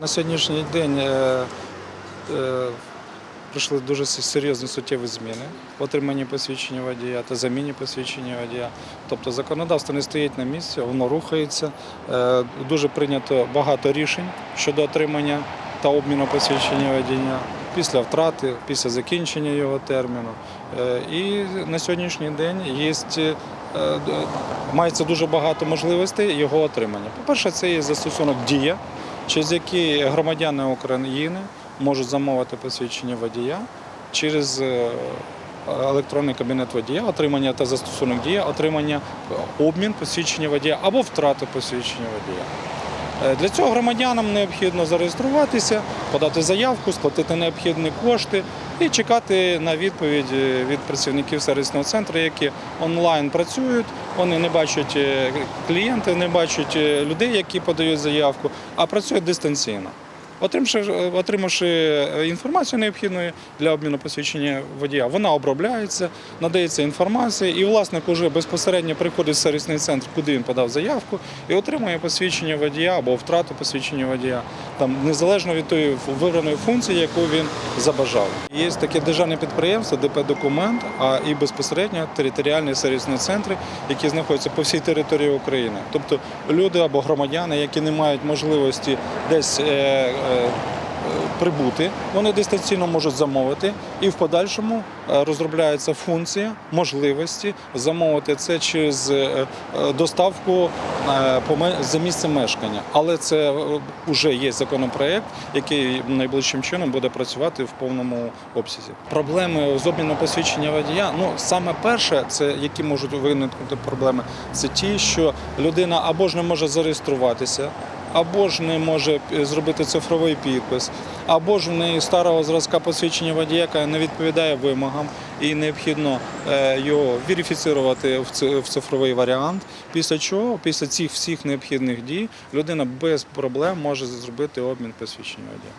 На сьогоднішній день е, е, прийшли дуже серйозні суттєві зміни в отриманні посвідчення водія та заміні посвідчення водія. Тобто законодавство не стоїть на місці, воно рухається. Е, Дуже прийнято багато рішень щодо отримання та обміну посвідчення водія після втрати, після закінчення його терміну. І на сьогоднішній день є мається дуже багато можливостей його отримання. По-перше, це є застосунок дія, через які громадяни України можуть замовити посвідчення водія через е, електронний кабінет водія, отримання та застосунок дія, отримання е, обмін посвідчення водія або втрати посвідчення водія. Е, Для цього громадянам необхідно зареєструватися, подати заявку, сплатити необхідні кошти і чекати на відповідь е, від працівників сервісного центру, які онлайн працюють. Вони не бачать е, клієнти, не бачать людей, які подають заявку, а працюють дистанційно. Отримавши, отримавши е, інформацію необхідну для обміну посвідчення водія, вона обробляється, надається інформація, і власник уже безпосередньо приходить в сервісний центр, куди він подав заявку, і отримує посвідчення водія або втрату посвідчення водія, там незалежно від тої вибраної функції, яку він забажав. Є таке державне підприємство, ДП документ, а і безпосередньо територіальні сервісні центри, які знаходяться по всій території України. Тобто люди або громадяни, які не мають можливості десь. Е, е, Прибути, вони дистанційно можуть замовити, і в подальшому е, розробляється функція можливості замовити це через доставку за місцем мешкання. Але це вже є законопроект, який найближчим чином буде працювати в повному обсязі. Проблеми з обміном посвідчення водія. Ну саме перше, це які можуть виникнути проблеми, це ті, що людина або ж не може зареєструватися або ж не може е, зробити цифровий підпис, або ж в неї старого зразка посвідчення водія, яка не відповідає вимогам, і необхідно е, його верифіцирувати в цифровий варіант. Після чого, після цих всіх необхідних дій, людина без проблем може зробити обмін посвідчення водія.